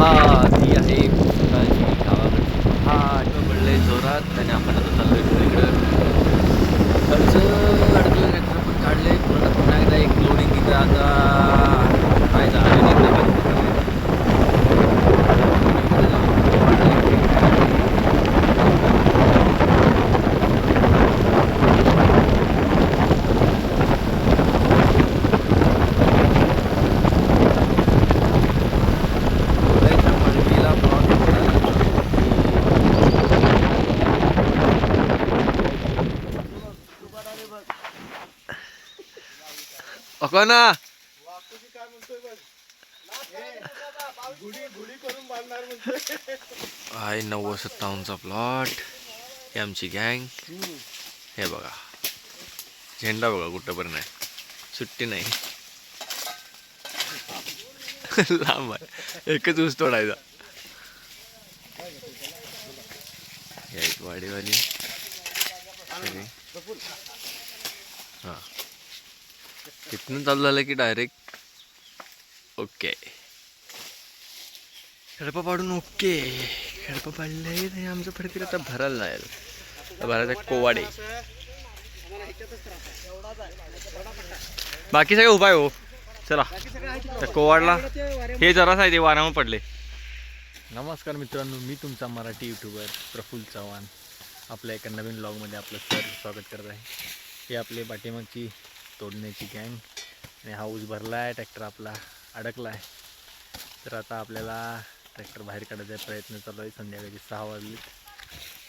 हा ती आहे पुस्तकाची गावाकडची. पहाट पडले जोरात आणि आपण आता चाललो आहे दुसरीकडं. खर्च अडकलं ट्रॅक्टर पण काढले. पुन्हा एकदा एक लोडिंग तिथं आता. काय झालं? अको ना आहे नव्वद सत्तावन्नचा प्लॉट हे आमची गँग हे बघा. झेंडा बघा कुठंपर्यंत आहे. सुट्टी नाही. लांब आहे. एकच ऊस तोडायचा. एक वाडीवाली. हां. तिथनं चालू झालं की डायरेक्ट ओके खडपा पाडून ओके खडपा पाडले नाही आमचं फडकीर आता भरायला जाईल आता भरायचं कोवाडे. बाकी सगळे उपाय हो. चला. त्या कोवाडला हे जराच आहे ते वारावर पडले. नमस्कार मित्रांनो मी तुमचा मराठी यूट्यूबर प्रफुल्ल चव्हाण. आपल्या एका नवीन ब्लॉगमध्ये आपलं सर स्वागत करत आहे. हे आपले पाठीमागची तोडण्याची गँग आणि हा ऊस भरला आहे ट्रॅक्टर आपला अडकला आहे तर आता आपल्याला ट्रॅक्टर बाहेर काढायचा प्रयत्न चालू आहे. संध्याकाळी सहा वाजली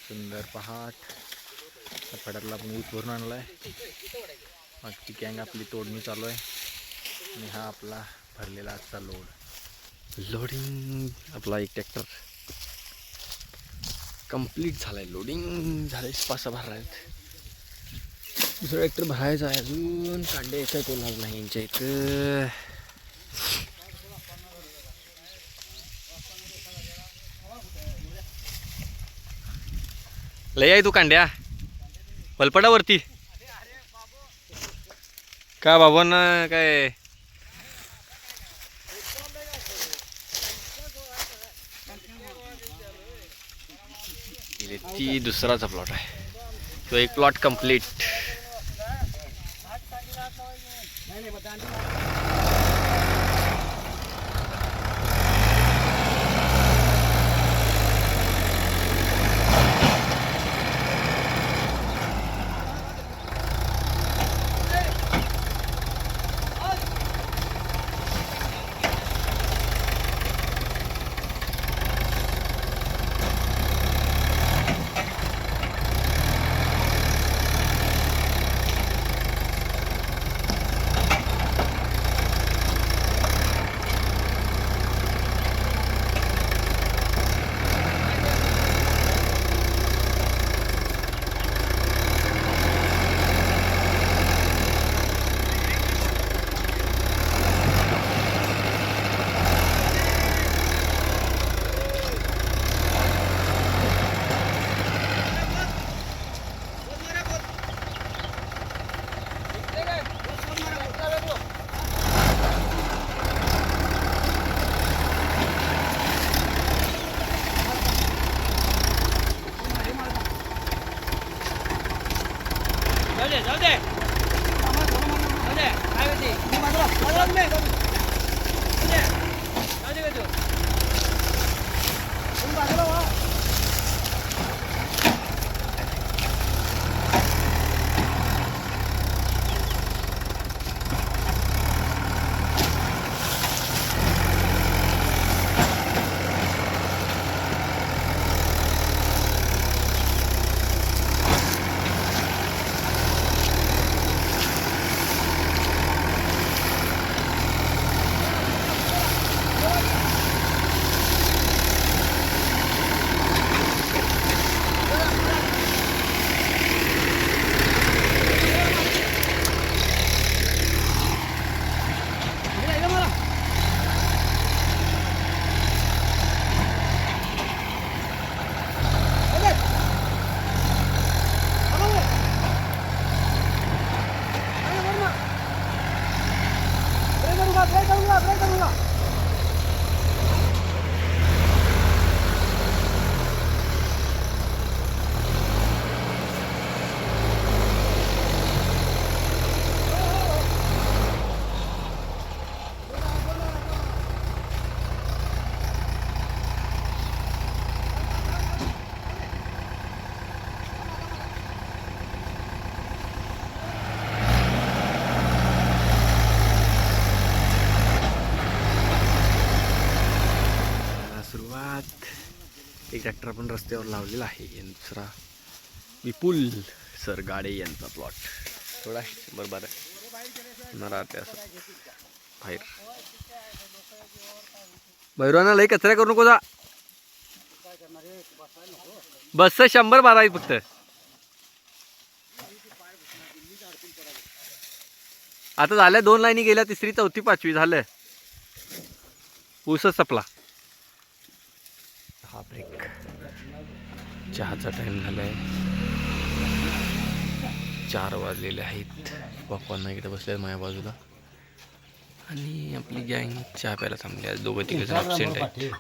सुंदर पहाट. त्या आपण ऊस भरून आणला आहे मागची गँग आपली तोडणी चालू आहे. आणि हा आपला भरलेला आजचा लोड लोडिंग आपला एक ट्रॅक्टर कंप्लीट झालाय. लोडिंग झालं पाच सहा भरला आहेत दुसरा एकतर भरायचा आहे अजून. कांडे येतात तो नाही यांच्या इथं. लय आहे तू कांड्या. पलपटावरती का बाबांना काय? ती दुसराचा प्लॉट आहे. तो एक प्लॉट कंप्लीट બધાની દે જવા દે सुरुवात. एक ट्रॅक्टर आपण रस्त्यावर लावलेला आहे. आणि दुसरा विपुल सर गाडे यांचा प्लॉट थोडा आहे शंभर राहते असं. बाहेर. भैरवाना लई कचरा करू नको जा. बस शंभर बारा आहे फक्त. आता झाल्या दोन लाईनी गेल्या तिसरी चौथी पाचवी झालं. ऊसच सपला. हा ब्रेक चहाचा टाइम झालाय. चार वाजलेले आहेत. बाप्पांना इकडे बसले माझ्या बाजूला. आणि आपली गँग चहा प्यायला थांबली आज दोघं तिघे ॲबसेंट आहेत.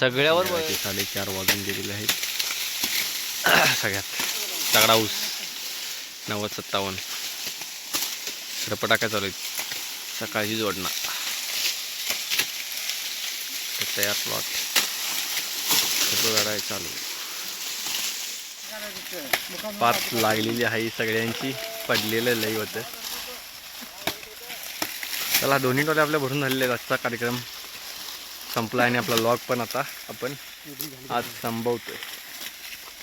सगळ्यावर साडेचार वाजून गेलेले आहेत. सगळ्यात तगडा ऊस. नव्वद सत्तावन्न. पटाका चालू आहेत. सकाळची जोडणं. तर तयार प्लॉट गाडा आहे चालू. पात लागलेली आहे सगळ्यांची. पडलेलं लई होतं. चला दोन्ही टोले आपल्या भरून झालेले आहेत. आजचा कार्यक्रम संपला आणि आपला लॉग पण आता आपण आज संपवतोय.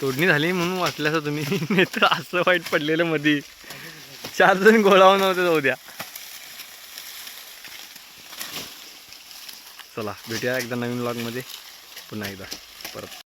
तोडणी झाली म्हणून वाचल्याचं तुम्ही. नाही तर असं वाईट पडलेलं मध्ये चार जण गोळावून जाऊ द्या. चला भेटूया एकदा नवीन लॉगमध्ये पुन्हा एकदा. para